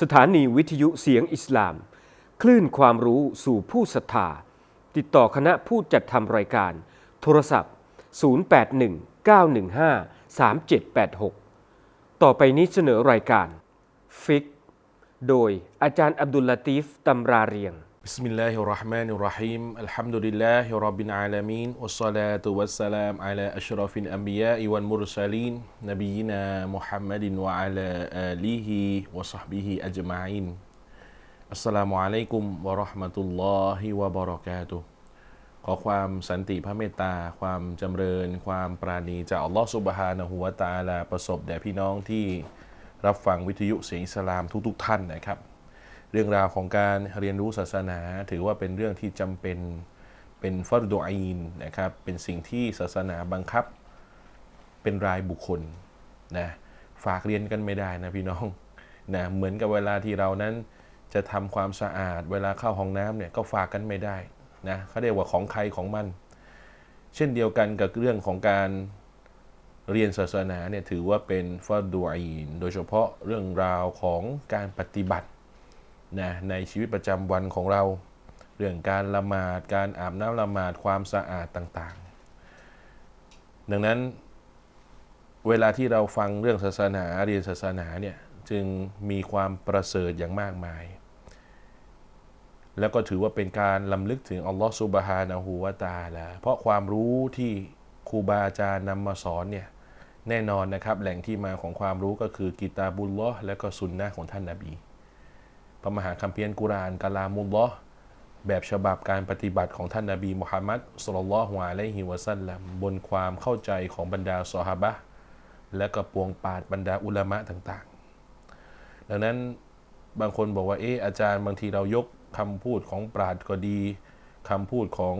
สถานีวิทยุเสียงอิสลาม คลื่นความรู้สู่ผู้ศรัทธา ติดต่อคณะผู้จัดทำรายการ โทรศัพท์ 0819153786 ต่อไปนี้เสนอรายการ ฟิก โดยอาจารย์อับดุลลาตีฟตำราเรียง بسم الله الرحمن الرحيم الحمد لله رب العالمين والصلاة والسلام على أشرف الأنبياء والمرسلين نبينا محمد وعلى آله وصحبه أجمعين السلام عليكم ورحمة الله وبركاته ขอความสันติพระเมตตา ความจำเริญ ความปราณีจากอัลลอฮฺสุบฮานะฮูวะตะอาลาประสบแด่พี่น้องที่รับฟังวิทยุเสียงอิสลามทุกๆท่านนะครับ เรื่องราวของการเรียนรู้ศาสนา ถือว่าเป็นเรื่องที่จำเป็นเป็นฟัรดูอีนนะครับเป็นสิ่งที่ศาสนาบังคับเป็นรายบุคคลนะฝากเรียนกันไม่ได้นะพี่น้องนะเหมือนกับเวลาที่เรานั้นจะทำความสะอาด เวลาเข้าห้องน้ำเนี่ยก็ฝากกันไม่ได้นะเขาเรียกว่าของใครของมัน เช่นเดียวกันกับเรื่องของการเรียนศาสนาเนี่ยถือว่าเป็นฟัรดูอีนโดยเฉพาะเรื่องราวของการปฏิบัติ นะในชีวิตประจำวันของเรา เรื่องการละหมาดการอาบน้ำละหมาดความสะอาดต่างๆ ดังนั้นเวลาที่เราฟังเรื่องศาสนาเรียนศาสนาเนี่ยจึงมีความประเสริฐอย่างมากมาย แล้วก็ถือว่าเป็นการลำลึกถึงอัลลอฮฺซุบฮานะฮูวาตาละเพราะความรู้ที่ครูบาอาจารย์นำมาสอนเนี่ยแน่นอนนะครับแหล่งที่มาของความรู้ก็คือกิตาบุลลอฮ์และก็สุนนะของท่านนาบี พระมหาคัมภีร์กุรานกาลามุลลอฮ์แบบฉบับการปฏิบัติของท่านนาบีมุฮัมมัดสุลลัลฮุอะลัยฮิวะสัลลัมบนความเข้าใจของบรรดาซอฮาบะและก็ปวงปาดบรรดาอุลามะต่าง ๆ ดังนั้นบางคนบอกว่าเอออาจารย์บางทีเรายกคำพูดของปราดก็ดีคำพูดของ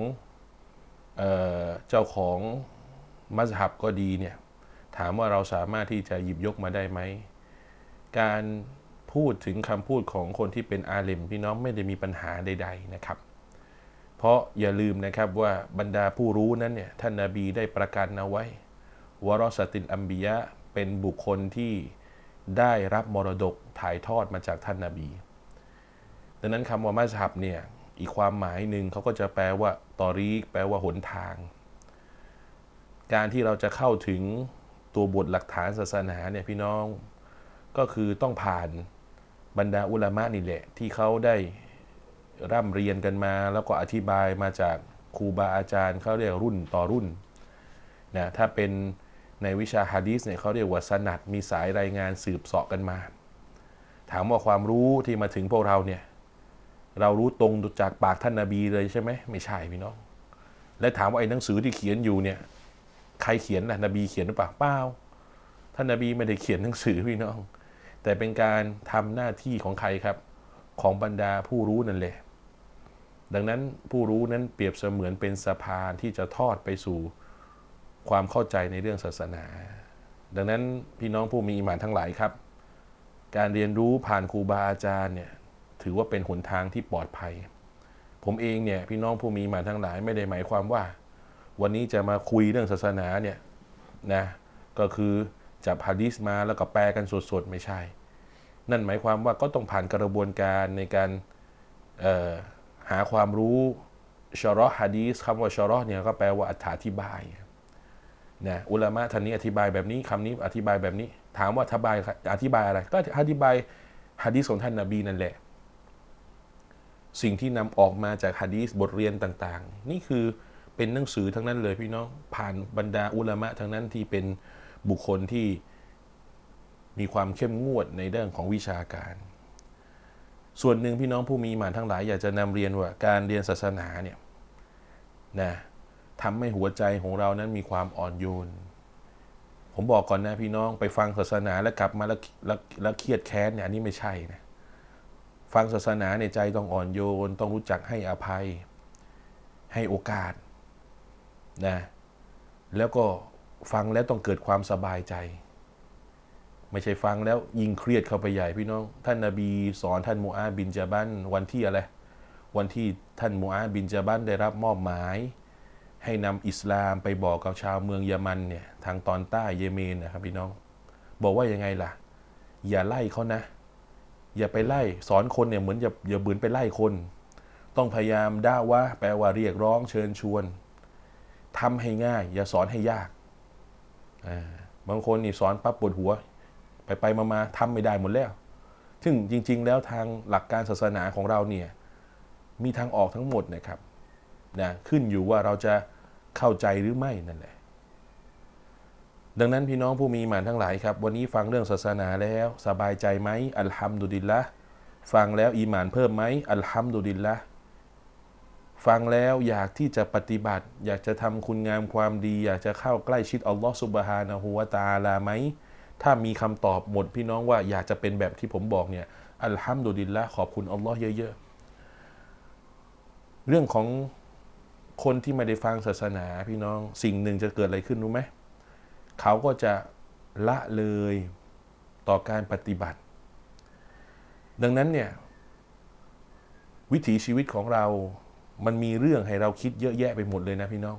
เออเจ้าของมัสฮับก็ดีเนี่ยถามว่าเราสามารถที่จะหยิบยกมาได้ไหม การ พูดถึงคำพูดของคนที่เป็นอาเลมพี่น้องไม่ได้มีปัญหาใด ๆนะครับ เพราะอย่าลืมนะครับว่าบรรดาผู้รู้นั้นเนี่ยท่านนาบีได้ประกันเอาไว้วารสตินอัมบียะเป็นบุคคลที่ได้รับมรดกถ่ายทอดมาจากท่านนาบี ดังนั้นคำว่ามัสฮับเนี่ยอีกความหมายหนึ่งเขาก็จะแปลว่าตอรีกแปลว่าหนทาง การที่เราจะเข้าถึงตัวบทหลักฐานศาสนาเนี่ยพี่น้องก็คือต้องผ่าน บรรดาอุลามะนี่แหละ ที่เขาได้ร่ำเรียนกันมา แล้วก็อธิบายมาจากครูบาอาจารย์เขาเรียกรุ่นต่อรุ่นนะถ้าเป็นในวิชาฮะดีสเนี่ยเขาเรียกว่าสนัดมีสายรายงานสืบเสาะกันมา ถามว่าความรู้ที่มาถึงพวกเราเนี่ยเรารู้ตรงจากปากท่านนาบีเลยใช่ไหมไม่ใช่พี่น้อง และถามว่าไอ้หนังสือที่เขียนอยู่เนี่ยใครเขียนล่ะนบีเขียนหรือเปล่าเปล่าท่านนาบีไม่ได้เขียนหนังสือพี่น้อง แต่เป็นการทำหน้าที่ของใครครับ ของบรรดาผู้รู้นั่นแหละ ดังนั้นผู้รู้นั้นเปรียบเสมือนเป็นสะพานที่จะทอดไปสู่ความเข้าใจในเรื่องศาสนา ดังนั้นพี่น้องผู้มีอิมานทั้งหลายครับ การเรียนรู้ผ่านครูบาอาจารย์เนี่ยถือว่าเป็นหนทางที่ปลอดภัย ผมเองเนี่ยพี่น้องผู้มีอิมานทั้งหลายไม่ได้หมายความว่า วันนี้จะมาคุยเรื่องศาสนาเนี่ยนะก็คือ จับฮะดีสมาแล้วก็แปลกันสดๆไม่ใช่ นั่นหมายความว่าก็ต้องผ่านกระบวนการในการหาความรู้ชอรอฮะดีสคำว่าชอรอเนี่ยก็แปลว่าอธิบายนะอุลามะท่านนี้อธิบายแบบนี้คำนี้อธิบายแบบนี้ ถามว่าอธิบายอธิบายอะไร ก็อธิบายฮะดีสของท่านนาบีนั่นแหละ สิ่งที่นำออกมาจากฮะดีสบทเรียนต่าง ๆ นี่คือเป็นหนังสือทั้งนั้นเลยพี่น้องผ่านบรรดาอุลามะทั้งนั้นที่เป็น บุคคลที่มีความเข้มงวดในเรื่องของวิชาการ ส่วนหนึ่งพี่น้องผู้มีมานทั้งหลายอยากจะนำเรียนว่าการเรียนศาสนาเนี่ยนะทำให้หัวใจของเรานั้นมีความอ่อนโยน ผมบอกก่อนนะพี่น้องไปฟังศาสนาแล้วกลับมาแล้วแล้วแล้วเครียดแค้นเนี่ยอันนี้ไม่ใช่นะฟังศาสนาในใจต้องอ่อนโยน ต้องรู้จักให้อภัย ให้โอกาสนะแล้วก็ ฟังแล้วต้องเกิดความสบายใจ ไม่ใช่ฟังแล้วยิ่งเครียดเข้าไปใหญ่พี่น้อง ท่านนาบีสอนท่านมูอาบินจาบันวันที่อะไร วันที่ท่านมูอาบินจาบันได้รับมอบหมาย ให้นำอิสลามไปบอกกับชาวเมืองเยมันเนี่ยทางตอนใต้เยเมนนะครับพี่น้อง บอกว่ายังไงล่ะ อย่าไล่เขานะ อย่าไปไล่สอนคนเนี่ยเหมือนอย่าอย่าบืนไปไล่คน ต้องพยายามด่าว่าแปลว่าเรียกร้องเชิญชวนทำให้ง่าย อย่าสอนให้ยาก บางคนนี่สอนปั๊บปวดหัว ไปไปมามาทำไม่ได้หมดแล้ว ซึ่งจริง ๆ แล้วทางหลักการศาสนาของเราเนี่ยมีทางออกทั้งหมดนะครับนะขึ้นอยู่ว่าเราจะเข้าใจหรือไม่นั่นแหละ ดังนั้นพี่น้องผู้มีหมานทั้งหลายครับ วันนี้ฟังเรื่องศาสนาแล้วสบายใจไหมอัลฮัมดุลิลละฟังแล้วอีหมานเพิ่มไหมอัลฮัมดุลิลละ ฟังแล้วอยากที่จะปฏิบัติ อยากจะทำคุณงามความดี อยากจะเข้าใกล้ชิดอัลลอฮฺสุบฮานะฮูวาตาลาไหมถ้ามีคำตอบหมดพี่น้องว่าอยากจะเป็นแบบที่ผมบอกเนี่ยอัลฮัมดุลิลละขอบคุณอัลลอฮ์เยอะๆ เรื่องของคนที่ไม่ได้ฟังศาสนาพี่น้องสิ่งหนึ่งจะเกิดอะไรขึ้นรู้ไหม เขาก็จะละเลยต่อการปฏิบัติ ดังนั้นเนี่ย วิถีชีวิตของเรา มันมีเรื่องให้เราคิดเยอะแยะไปหมดเลยนะพี่น้อง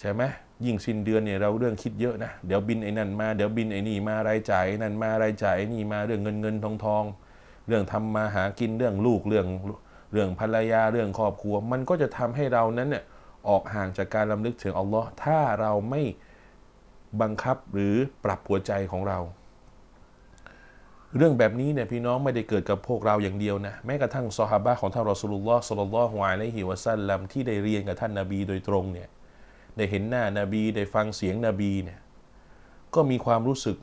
ใช่ไหมยิ่งสิ้นเดือนเนี่ยเราเรื่องคิดเยอะนะเดี๋ยวบินไอ้นั่นมาเดี๋ยวบินไอ้นี่มารายจ่ายนั่นมารายจ่ายนี่มาเรื่องเงินเงินทองทองเรื่องทำมาหากินเรื่องลูกเรื่องเรื่องภรรยาเรื่องครอบครัว มันก็จะทำให้เรานั้นเนี่ยออกห่างจากการลำลึกถึงอัลลอฮ์ถ้าเราไม่บังคับหรือปรับหัวใจของเรา เรื่องแบบนี้เนี่ยพี่น้องไม่ได้เกิดกับพวกเราอย่างเดียวนะ แม้กระทั่งซอฮาบะของท่านรอสูลุลลอฮ์สัลลัลอฮุอะลัยฮิวะซัลลัมที่ได้เรียนกับท่านนาบีโดยตรงเนี่ยได้เห็นหน้านาบีได้ฟังเสียงนบีเนี่ยก็มีความรู้สึก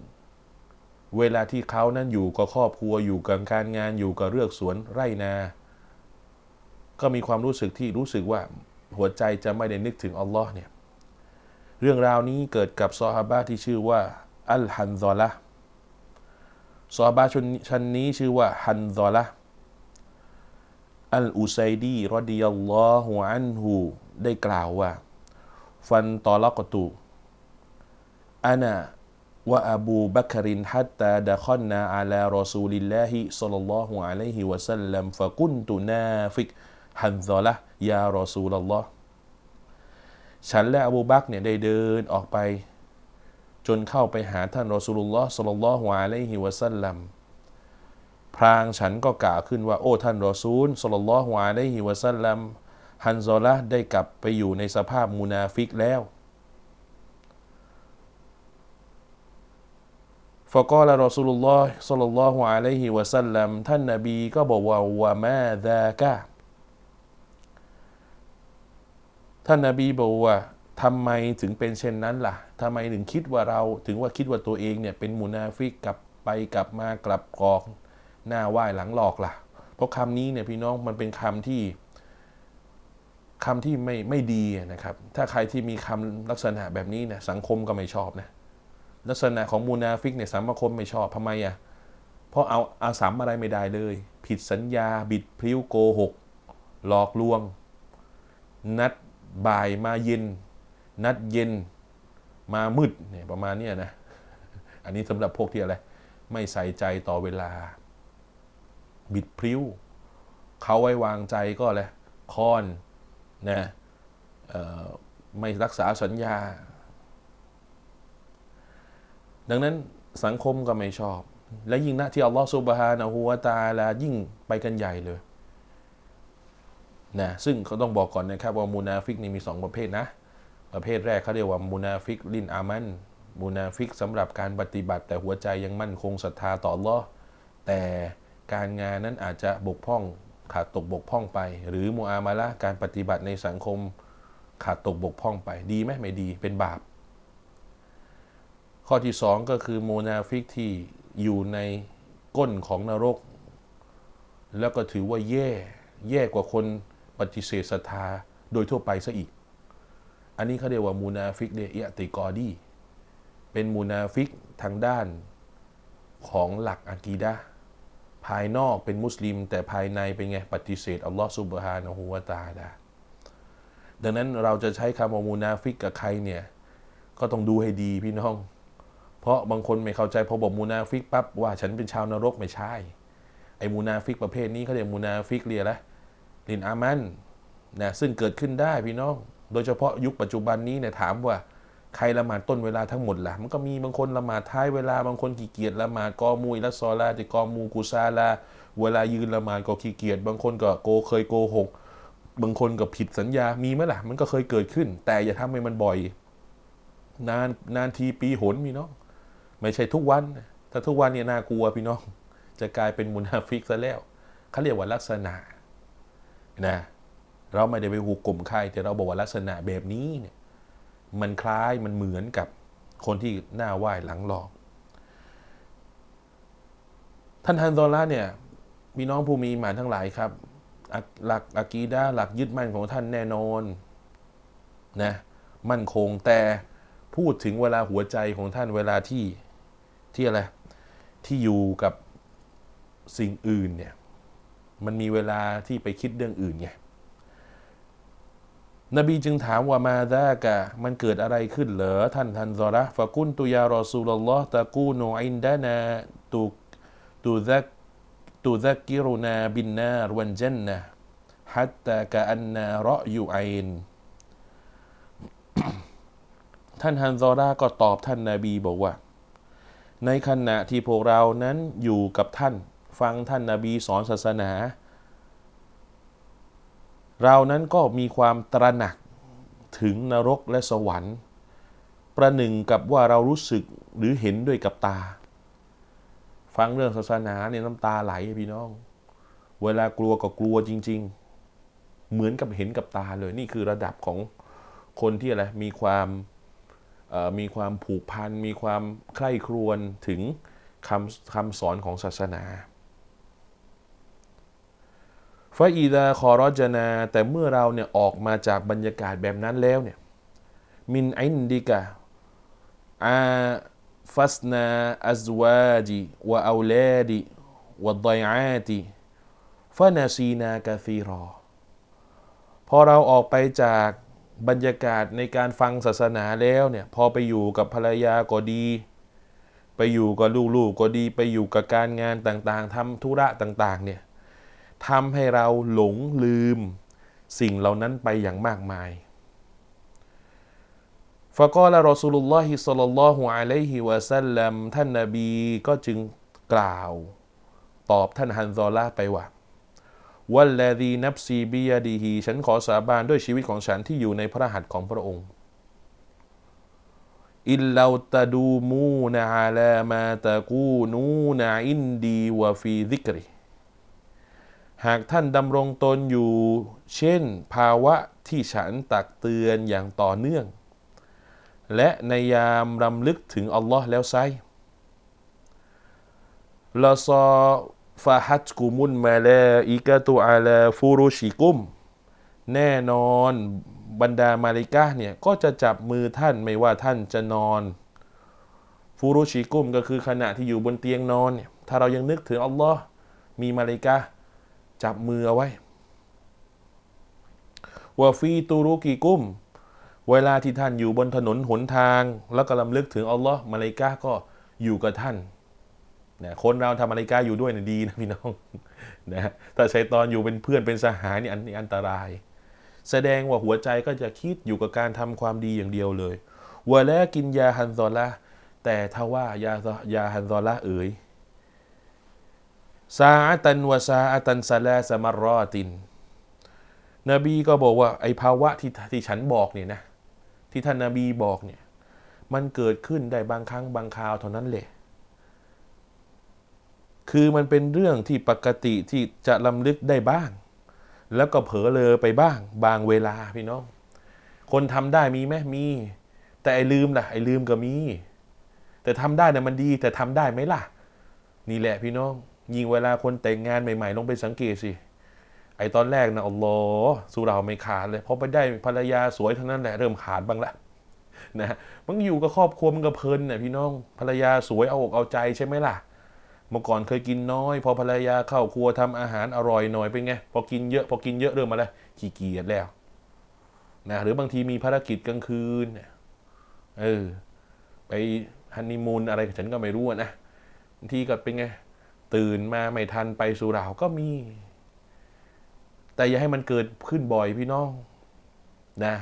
เวลาที่เขานั้นอยู่กับครอบครัวอยู่กับการงานอยู่กับเรือกสวนไร่นา ก็มีความรู้สึกที่รู้สึกว่าหัวใจจะไม่ได้นึกถึงอัลลอฮ์เนี่ยเรื่องราวนี้เกิดกับซอฮาบะที่ชื่อว่าอัลฮันซอละ ซอฮาบะชนชั้นนี้ชื่อว่าฮันซอละอัลอุไซดีรอดิยัลลอฮุอันฮูได้กล่าวว่า ฟันตอลกตุอานะวะอบูบักรินฮัตตาดะคอนนาอาลารอซูลิลลาฮิซัลลัลลอฮุอะลัยฮิวะสัลลัมฟะกุนตุนาฟิกฮันซอละยารอซูลัลลอฮ์ฉันและอบูบักเนี่ยได้เดินออกไป จนเข้าไปหาท่านรอสูลุลลอฮ์สัลลัลอฮุอะลัยฮิวะสัลลัมพรางฉันก็กล่าวขึ้นว่า โอ้ท่านรอซูลสัลลัลอฮุอะลัยฮิวะสัลลัมฮันซอละได้กลับไปอยู่ในสภาพมุนาฟิกแล้วฟะกอลรอสูลุลลอฮ์สัลลัลลอฮุอะลัยฮิวะสัลลัมท่านนบีก็บอกว่าวะมาดากะท่านนาบีบอกว่า ทำไมถึงเป็นเช่นนั้นล่ะทำไมถึงคิดว่าเราถึงว่าคิดว่าตัวเองเนี่ยเป็นมุนาฟิกกลับไปกลับมากลับกอกหน้าไหว้หลังหลอกล่ะ เพราะคำนี้เนี่ยพี่น้องมันเป็นคำที่คำที่ไม่ไม่ดีนะครับ ถ้าใครที่มีคำลักษณะแบบนี้เนี่ยสังคมก็ไม่ชอบนะ ลักษณะของมุนาฟิกเนี่ยสังคมไม่ชอบทำไมอะ เพราะเอาอาสามอะไรไม่ได้เลย ผิดสัญญา บิดพริ้วโกหก หลอกลวง นัดบ่ายมาเย็น นัดเย็นมามืดเนี่ยประมาณนี้นะ อันนี้สำหรับพวกที่อะไร ไม่ใส่ใจต่อเวลา บิดพริ้ว เขาไว้วางใจก็เลยคอนนะไม่รักษาสัญญา ดังนั้นสังคมก็ไม่ชอบ และยิ่งนะที่อัลลอฮฺซุบฮานะฮูวาตาลายิ่งไปกันใหญ่เลยนะซึ่งเขาต้องบอกก่อนนะครับว่ามูนาฟิกนี่มีสองประเภทนะ ประเภทแรกเขาเรียกว่ามูนาฟิกลินอามันมูนาฟิกสำหรับการปฏิบัติ แต่หัวใจยังมั่นคงศรัทธาต่อลอแต่การงานนั้นอาจจะบกพร่องขาดตกบกพร่องไป หรือมูอามาละการปฏิบัติในสังคมขาดตกบกพร่องไป ดีไหมไม่ดีเป็นบาป ข้อที่สองก็คือโมนาฟิกที่อยู่ในก้นของนรก แล้วก็ถือว่าแย่ แย่กว่าคนปฏิเสธศรัทธาโดยทั่วไปซะอีก อันนี้เขาเรียกว่ามูนาฟิกเดอิยติกอดีเป็นมูนาฟิกทางด้านของหลักอากีดะภายนอกเป็นมุสลิม แต่ภายในเป็นไงปฏิเสธอัลลอฮฺซุบฮานะฮูวาตาลาดังนั้นเราจะใช้คำว่ามูนาฟิกกับใครเนี่ย ก็ต้องดูให้ดีพี่น้อง เพราะบางคนไม่เข้าใจพอบอกมูนาฟิกปั๊บว่าฉันเป็นชาวนรกไม่ใช่ ไอ้มูนาฟิกประเภทนี้เขาเรียกมูนาฟิกเรียกแล้วลินอามันนะซึ่งเกิดขึ้นได้พี่น้อง โดยเฉพาะยุคปัจจุบันนี้เนี่ยถามว่าใครละหมาดต้นเวลาทั้งหมดล่ะ มันก็มีบางคนละหมาดท้ายเวลา บางคนขี้เกียจละหมาดกอมูอิละซอลาติกอมูกุซาลา เวลายืนละหมาดก็ขี้เกียจ บางคนก็โกเคยโกหก บางคนก็ผิดสัญญา มีไหมล่ะ มันก็เคยเกิดขึ้น แต่อย่าทำให้มันบ่อย นานนานทีปีหนพี่น้องไม่ใช่ทุกวัน ถ้าทุกวันเนี่ยน่ากลัวพี่น้อง จะกลายเป็นมุนาฟิกซะแล้วเขาเรียกว่าลักษณะนะ เราไม่ได้ไปหูกลุ่มใครแต่เราบอกว่าลักษณะแบบนี้เนี่ยมันคล้ายมันเหมือนกับคนที่หน้าไหว้หลังหลอกท่านฮันโซอลาเนี่ยพี่น้องผู้มีหมานทั้งหลายครับ หลักอากีดาหลักยึดมั่นของท่านแน่นอนนะมั่นคงแต่พูดถึงเวลาหัวใจของท่านเวลาที่ที่อะไรที่อยู่กับสิ่งอื่นเนี่ยมันมีเวลาที่ไปคิดเรื่องอื่นไง นบีจึงถามว่ามาดากะ มันเกิดอะไรขึ้นเหรอท่านทันซอระฟะกุนตุยารอซูลลอฮ์ตะกูนูอินดานาตุตุซักตุซักกิรุนาบินนารวันจันนะฮัตตะกะอันนารอยูไอนท่านฮันซอระก็ตอบท่านนาบีบอกว่า ในขณะที่พวกเรานั้นอยู่กับท่าน ฟังท่านนาบีสอนศาสนา เรานั้นก็มีความตระหนักถึงนรกและสวรรค์ ประหนึ่งกับว่าเรารู้สึกหรือเห็นด้วยกับตา ฟังเรื่องศาสนาเนี่ยน้ำตาไหลพี่น้อง เวลากลัวก็กลัวจริง ๆ เหมือนกับเห็นกับตาเลยนี่คือระดับของคนที่อะไรมีความมีความผูกพัน มีความใคร่ครวญถึงคำคำสอนของศาสนา ฟาอีดาคอรจนาแต่เมื่อเราเนี่ยออกมาจากบรรยากาศแบบนั้นแล้วเนี่ยมินอินดิกะอาฟัสนาอัซวาจิวะอูลาดิวะดอยอาติฟานาซีนากาซีรอ พอเราออกไปจากบรรยากาศในการฟังศาสนาแล้วเนี่ยพอไปอยู่กับภรรยาก็ดี ไปอยู่กับลูกๆก็ดี ไปอยู่กับการงานต่างๆทำธุระต่าง ๆ เนี่ย ทำให้เราหลงลืมสิ่งเหล่านั้นไปอย่างมากมายฟะกอละรอสูลุลลอฮิศ็อลลัลลอฮุอะลัยฮิวะซัลลัมท่านนบีก็จึงกล่าว ตอบท่านฮันซอล่าไปว่าวัลลดีนับซีบิยาดีฮีฉันขอสาบานด้วยชีวิตของฉันที่อยู่ในพระหัตถ์ของพระองค์ อิลลาตะดูมูนะอาลามาตะกูนูนะอินดีวะฟีซิกริ หากท่านดำรงตนอยู่ เช่น ภาวะที่ฉันตักเตือนอย่างต่อเนื่อง และในยามรำลึกถึงอัลลอฮ์แล้วไซลาซอฟาฮัตกุมุนมาลาอิกะตุอาลาฟูรุชิกุม แน่นอนบรรดามาลิกาเนี่ย ก็จะจับมือท่านไม่ว่าท่านจะนอนฟูรุชิกุมก็คือขณะที่อยู่บนเตียงนอนเนี่ยถ้าเรายังนึกถึงอัลลอฮ์มีมาลิกา จับมือเอาไว้วาฟีตูรุกีกุ้ม เวลาที่ท่านอยู่บนถนนหนทาง แล้วก็ลำลึกถึงอัลลอฮ์มาเลกาก็อยู่กับท่านนะคนเราทำมาเลกาอยู่ด้วยนะดีนะพี่น้องนะถ้าใช้ตอนอยู่เป็นเพื่อนเป็นสหายนี่อันนี้อันตราย แสดงว่าหัวใจก็จะคิดอยู่กับการทำความดีอย่างเดียวเลยวะแล้วกินยาฮันซอละแต่ถ้าว่ายายาฮันซอละเอ๋ย ซาอะตันวะซาอะตันซาลาสมารอติน นบีก็บอกว่าไอภาวะที่ที่ฉันบอกเนี่ยนะ ที่ท่านนาบีบอกเนี่ย มันเกิดขึ้นได้บางครั้งบางคราวเท่านั้นแหละคือมันเป็นเรื่องที่ปกติที่จะลำลึกได้บ้าง แล้วก็เผลอเลอไปบ้าง บางเวลาพี่น้อง คนทำได้มีไหมมี แต่ไอ้ลืมล่ะไอ้ลืมก็มี แต่ทำได้เนี่ยมันดี แต่ทำได้ไหมล่ะ นี่แหละพี่น้อง ยิ่งเวลาคนแต่งงานใหม่ ๆ ลงไปสังเกตสิ ไอตอนแรกนะอัลลอฮ์สุเราไม่ขาดเลยพอไปได้ภรรยาสวยเท่านั้นแหละเริ่มขาดบ้างละนะมันอยู่กับครอบครัวมันก็เพลินเนี่ยพี่น้องภรรยาสวยเอาอกเอาใจใช่ไหมล่ะ เมื่อก่อนเคยกินน้อย พอภรรยาเข้าครัวทำอาหารอร่อยหน่อยเป็นไงพอกินเยอะพอกินเยอะเริ่มมาแล้วขี้เกียจแล้วนะหรือบางทีมีภารกิจกลางคืนเออไปฮันนีมูนอะไรฉันก็ไม่รู้นะบางทีก็เป็นไง ตื่นมาไม่ทันไปสุราก็มี แต่อย่าให้มันเกิดขึ้นบ่อยพี่น้องนะ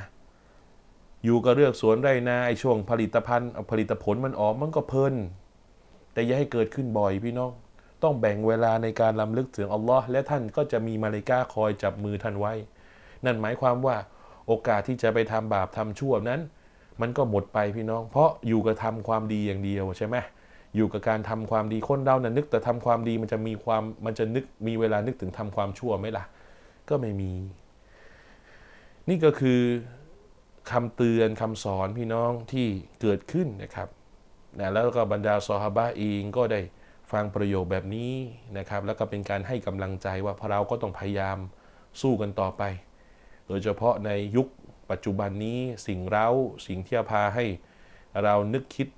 อยู่กับเรือกสวนไรนาไอช่วงผลิตภัณฑ์ผลิตผลมันออกมันก็เพลิน แต่อย่าให้เกิดขึ้นบ่อยพี่น้อง ต้องแบ่งเวลาในการลำลึกถึงอัลลอฮ์และท่านก็จะมีมาเลกาคอยจับมือท่านไว้ นั่นหมายความว่าโอกาสที่จะไปทำบาปทำชั่วนั้น มันก็หมดไปพี่น้อง เพราะอยู่กับทำความดีอย่างเดียวใช่ไหม อยู่กับการทำความดีคนเรานะ่ะนึกแต่ทำความดีมันจะมีความมันจะนึกมีเวลานึกถึงทำความชั่วไหมล่ะ ก็ไม่มี นี่ก็คือคำเตือนคำสอนพี่น้องที่เกิดขึ้นนะครับนะแล้วก็บรรดาซอฮาบะเองก็ได้ฟังประโยคแบบนี้นะครับ แล้วก็เป็นการให้กำลังใจว่าพเราก็ต้องพยายามสู้กันต่อไป โดยเฉพาะในยุคปัจจุบันนี้สิ่งเร้าสิ่งที่พาให้เรานึกคิด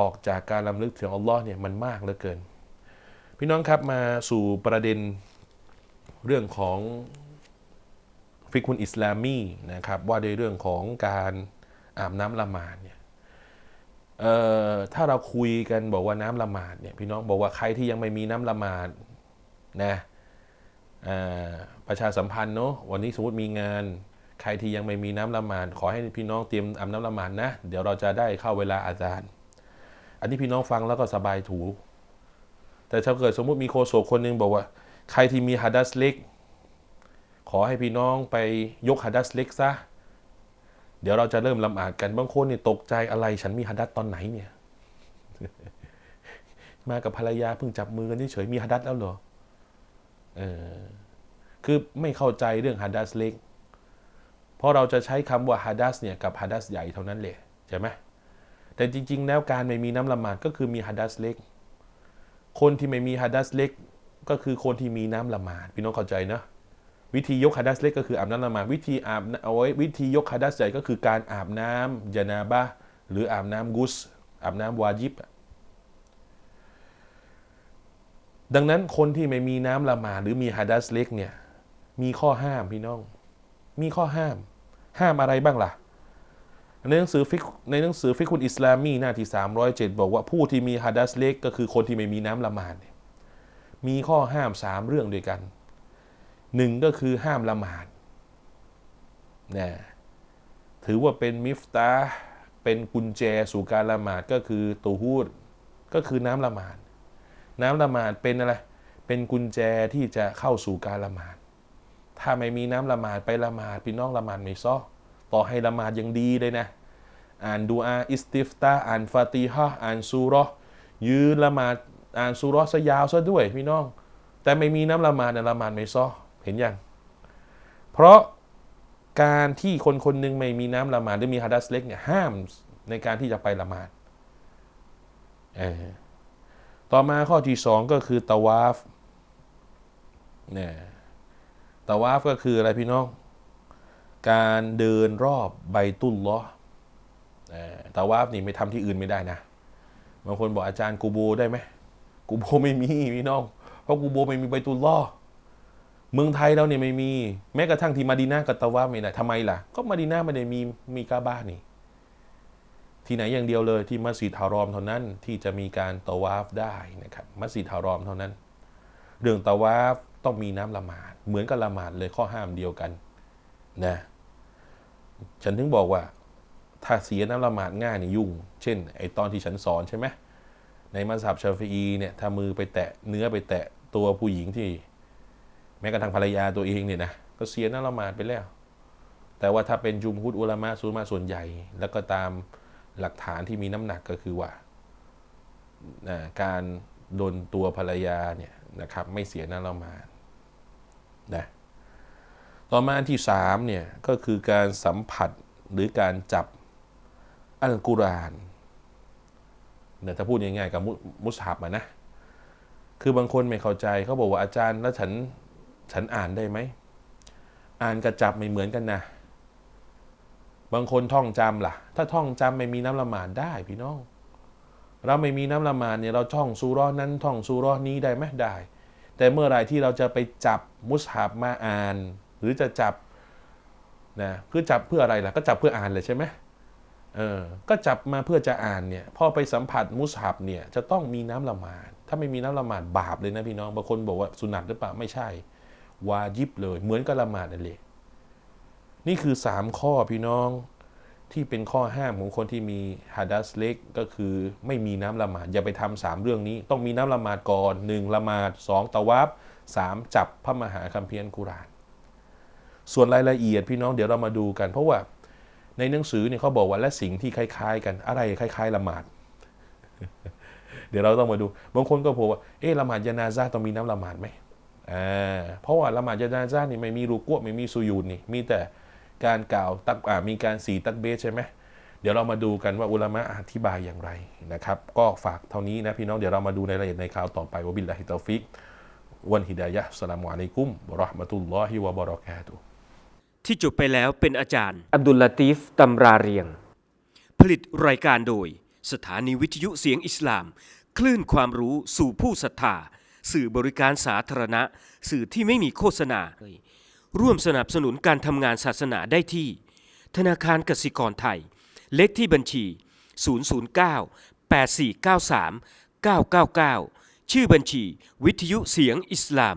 ออกจากการลำลึกถึงอัลลอฮ์เนี่ยมันมากเหลือเกิน พี่น้องครับมาสู่ประเด็นเรื่องของฟิกุนอิสลามีนะครับว่าในเรื่องของการอาบน้ำละหมาดเนี่ยถ้าเราคุยกันบอกว่าน้ำละหมาดเนี่ยพี่น้องบอกว่าใครที่ยังไม่มีน้ำละหมาดนะประชาสัมพันธ์เนาะวันนี้สมมติมีงาน ใครที่ยังไม่มีน้ำละหมาดขอให้พี่น้องเตรียมอาบน้ำละหมาดนะ เดี๋ยวเราจะได้เข้าเวลาอาจารย์ อันนี้พี่น้องฟังแล้วก็สบายถู แต่ถ้าเกิดสมมุติมีโคโศกคนหนึงบอกว่า ใครที่มีฮัดัสเล็ก ขอให้พี่น้องไปยกฮัดัสเล็กซะ เดี๋ยวเราจะเริ่มละหมาดกันบางคนนี่ตกใจอะไร ฉันมีฮัดัสตอนไหนเนี่ย มากับภรรยาเพิ่งจับมือกันเฉยๆมีฮัดัสแล้วเหรอเออคือไม่เข้าใจเรื่องฮัดัสเล็ก เพราะเราจะใช้คำว่าฮัดัสเนี่ยกับฮัดัสใหญ่เท่านั้นแหละใช่ไหม แต่จริง ๆ แล้วการไม่มีน้ำละหมาดก็คือมีฮัดัสเล็ก คนที่ไม่มีฮัดัสเล็กก็คือคนที่มีน้ำละหมาดพี่น้องเข้าใจนะวิธียกฮัดัสเล็กก็คืออาบน้ำละหมาดวิธีอาบเอาไว้วิธียกฮัดัสใหญ่ก็คือการอาบน้ำยานาบะหรืออาบน้ำกุสอาบน้ำวาจิบดังนั้นคนที่ไม่มีน้ำละหมาดหรือมีฮัดัสเล็กเนี่ยมีข้อห้ามพี่น้อง มีข้อห้าม ห้ามอะไรบ้างล่ะ ในหนังสือฟิกในหนังสือฟิกคุณอิสลามีหน้าที่ 307 บอกว่าผู้ที่มีฮัดัสเล็กก็คือคนที่ไม่มีน้ำละหมาดเนี่ยมีข้อห้าม 3 เรื่องด้วยกันหนึ่งก็คือห้ามละหมาดนะถือว่าเป็นมิฟตาเป็นกุญแจสู่การละหมาดก็คือตูฮูดก็คือน้ำละหมาด น้ำละหมาดเป็นอะไร เป็นกุญแจที่จะเข้าสู่การละหมาด ถ้าไม่มีน้ำละหมาดไปละหมาดพี่น้องละหมาดไม่ซ้อ ต่อให้ละหมาดยังดีเลยนะ อ่านดูอาอิสติฟตาอ่านฟาติฮะอ่านซูราะห์ยืนละหมาดอ่านซูราะห์ซะยาวซะด้วยพี่น้อง แต่ไม่มีน้ำละหมาดเนี่ยละหมาดไม่ซ้อเห็นยัง เพราะการที่คนคนหนึ่งไม่มีน้ำละหมาดหรือมีฮัดัสเล็กเนี่ยห้ามในการที่จะไปละหมาดเออต่อมาข้อที่สองก็คือตะวาฟเนี่ยตะวาฟก็คืออะไรพี่น้อง การเดินรอบใบตุลล้อฮ์เอ่อตะวาฟนี่ไม่ทำที่อื่นไม่ได้นะ บางคนบอกอาจารย์กูโบได้ไหมกูโบไม่มีพี่น้อง เพราะกูโบไม่มีใบตุลล้อเมืองไทยเราเนี่ยไม่มี แม้กระทั่งที่มาดีนากับตะวาฟไม่ได้ทำไมล่ะ ก็มาดีนาไม่ได้มีมีกาบ้านี่ ที่ไหนอย่างเดียวเลยที่มัสยิดฮารอมเท่านั้นที่จะมีการตะวาฟได้นะครับ มัสยิดฮารอมเท่านั้น เรื่องตะวาฟต้องมีน้ำละหมาด เหมือนกับละหมาดเลยข้อห้ามเดียวกัน นะ ฉันถึงบอกว่า ถ้าเสียน้ำละหมาดง่ายนี่ยุ่ง เช่น ไอตอนที่ฉันสอนใช่ไหมในมัสยิดชาฟีเนี่ยถ้ามือไปแตะเนื้อไปแตะตัวผู้หญิงที่ แม้กระทั่งภรรยาตัวเองเนี่ยนะก็เสียน้ำละหมาดไปแล้ว แต่ว่าถ้าเป็นจุมฮุดอุลามะซูมาส่วนใหญ่ แล้วก็ตามหลักฐานที่มีน้ำหนักก็คือว่าการโดนตัวภรรยาเนี่ยนะครับไม่เสียน้ำละหมาดนะ ต่อมาอันที่สามเนี่ยก็คือการสัมผัสหรือการจับอัลกุรอานเนี่ยถ้าพูดง่ายๆกับมุสฮับนะคือบางคนไม่เข้าใจเขาบอกว่าอาจารย์แล้วฉันฉันอ่านได้ไหม อ่านกับจับไม่เหมือนกันนะ บางคนท่องจำล่ะ ถ้าท่องจำไม่มีน้ำละหมาดได้พี่น้อง เราไม่มีน้ำละหมาดเนี่ยเราท่องซูร้อนั้นท่องซูร้อนี้ได้ไหมได้ แต่เมื่อไรที่เราจะไปจับมุสฮับมาอ่าน หรือจะจับนะเพื่อจับเพื่ออะไรล่ะก็จับเพื่ออ่านเลยใช่ไหมเออก็จับมาเพื่อจะอ่านเนี่ยพอไปสัมผัสมุสฮับเนี่ยจะต้องมีน้ำละหมาด ถ้าไม่มีน้ำละหมาดบาปเลยนะพี่น้องบางคนบอกว่าสุนัตหรือเปล่าไม่ใช่ วาจิบเลย เหมือนกับละหมาดนั่นเลยนี่คือสามข้อพี่น้องที่เป็นข้อห้ามของคนที่มีฮัดัสเล็กก็คือไม่มีน้ำละหมาด อย่าไปทำสามเรื่องนี้ ต้องมีน้ำละหมาดก่อนหนึ่งละหมาดสองตะวับสามจับพระมหาคัมภีร์กุราน ส่วนรายละเอียดพี่น้องเดี๋ยวเรามาดูกัน เพราะว่าในหนังสือเนี่ยเขาบอกว่าและสิ่งที่คล้าย ๆ กันอะไรคล้าย ๆ ละหมาด เดี๋ยวเราต้องมาดู บางคนก็บอกว่า เอ๊ะละหมาดยานาซาต้องมีน้ำละหมาดไหมอ่าเพราะว่าละหมาดยานาซานี่ไม่มีรูกัวไม่มีสุยูดนี่มีแต่การกล่าวตักอ่ามีการสีตักเบสใช่ไหมเดี๋ยวเรามาดูกันว่าอุลามะอธิบายอย่างไรนะครับ ก็ฝากเท่านี้นะพี่น้องเดี๋ยวเรามาดูในรายละเอียดในข่าวต่อไปวบิลลาฮิตาฟิกวันฮิดายะสลามุอะลัยกุมวะเราะห์มะตุลลอฮิวะบะเราะกาตุ ที่จบไปแล้วเป็นอาจารย์ อับดุลลาตีฟตำราเรียง ผลิตรายการโดย สถานีวิทยุเสียงอิสลาม คลื่นความรู้สู่ผู้ศรัทธา สื่อบริการสาธารณะ สื่อที่ไม่มีโฆษณา ร่วมสนับสนุนการทำงานศาสนาได้ที่ ธนาคารกสิกรไทย เลขที่บัญชี 009 8493 999 ชื่อบัญชี วิทยุเสียงอิสลาม